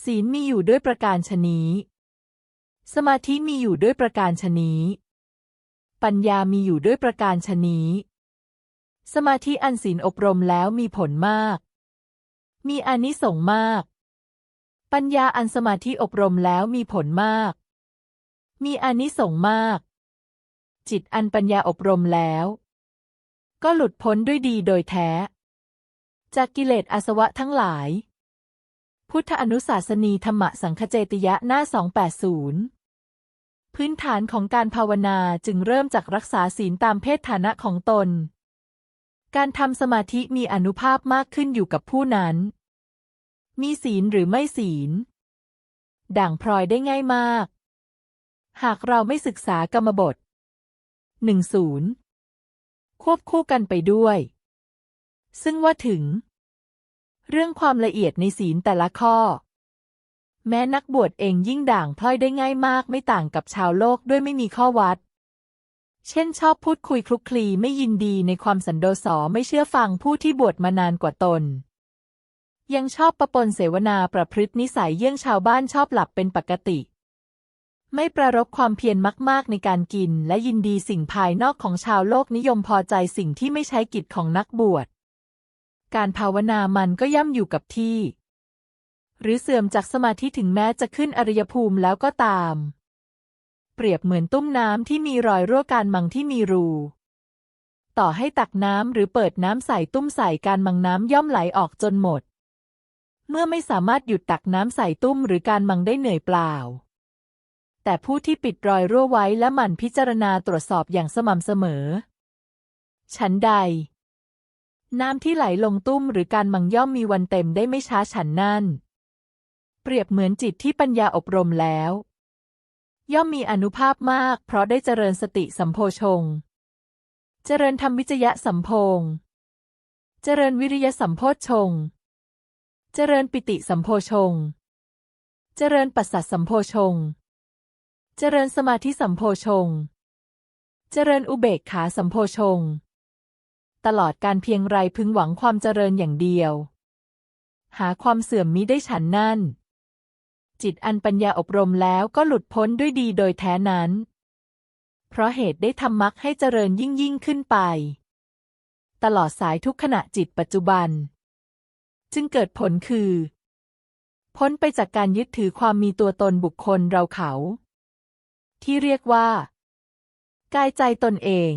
ศีลมีอยู่ด้วยประการชนี้ สมาธิมีอยู่ด้วยประการชนี้ ปัญญามีอยู่ด้วยประการชนี้ สมาธิอันศีลอบรมแล้วมีผลมาก มีอนิสงส์มาก ปัญญาอันสมาธิอบรมแล้วมีผลมาก มีอนิสงส์มาก จิตอันปัญญาอบรมแล้ว ก็หลุดพ้นด้วยดีโดยแท้ จากกิเลสอาสวะทั้งหลาย พุทธอนุสาสนีธรรมสังคเจติยะหน้า 280 พื้นฐานของการภาวนาจึงเริ่มจากรักษาศีลตามเพศฐานะของตน การทำสมาธิมีอนุภาพมากขึ้นอยู่กับผู้นั้น มีศีลหรือไม่ศีล ด่างพลอยได้ง่ายมาก หากเราไม่ศึกษากรรมบท 10 ควบคู่กันไปด้วย ซึ่งว่าถึง เรื่องความละเอียดในศีลแต่ละข้อ แม้นักบวชเองยิ่งด่างพลอยได้ง่ายมากไม่ต่างกับชาวโลกด้วยไม่มีข้อวัด เช่นชอบพูดคุยคลุกคลีไม่ยินดีในความสันโดษอไม่เชื่อฟังผู้ที่บวชมานานกว่าตน ยังชอบประปนเสวนาประพฤตินิสัยเยี่ยงชาวบ้านชอบหลับเป็นปกติ ไม่ประรบความเพียรมาก ๆ ในการกิน และยินดีสิ่งภายนอกของชาวโลกนิยมพอใจสิ่งที่ไม่ใช้กิจของนักบวช การภาวนามันก็ย่ำอยู่กับที่ หรือเสื่อมจากสมาธิถึงแม้จะขึ้นอริยภูมิแล้วก็ตาม เปรียบเหมือนตุ้มน้ำที่มีรอยรั่วการมังที่มีรู ต่อให้ตักน้ำหรือเปิดน้ำใส่ตุ้มใส่การมังน้ำย่อมไหลออกจนหมด เมื่อไม่สามารถหยุดตักน้ำใส่ตุ้มหรือการมังได้เหนื่อยเปล่า แต่ผู้ที่ปิดรอยรั่วไว้และหมั่นพิจารณาตรวจสอบอย่างสม่ำเสมอ ฉันใด น้ำที่ไหลลงตุ้มหรือการมังย่อมมีวันเต็มได้ไม่ช้าฉันนั่น เปรียบเหมือนจิตที่ปัญญาอบรมแล้ว ย่อมมีอนุภาพมาก เพราะได้เจริญสติสัมโพชง เจริญธรรมวิจยะสัมโพง เจริญวิริยสัมโพชง เจริญปิติสัมโพชง เจริญปัสสัทสัมโพชง เจริญสมาธิสัมโพชง เจริญอุเบกขาสัมโพชง ตลอดการเพียงไรพึงหวังความเจริญอย่างเดียว หาความเสื่อมมิได้ฉันนั่น จิตอันปัญญาอบรมแล้วก็หลุดพ้นด้วยดีโดยแท้นั้น เพราะเหตุได้ทำมรรคให้เจริญยิ่งยิ่งขึ้นไป ตลอดสายทุกขณะจิตปัจจุบัน จึงเกิดผลคือ พ้นไปจากการยึดถือความมีตัวตนบุคคลเราเขา ที่เรียกว่า กายใจตนเอง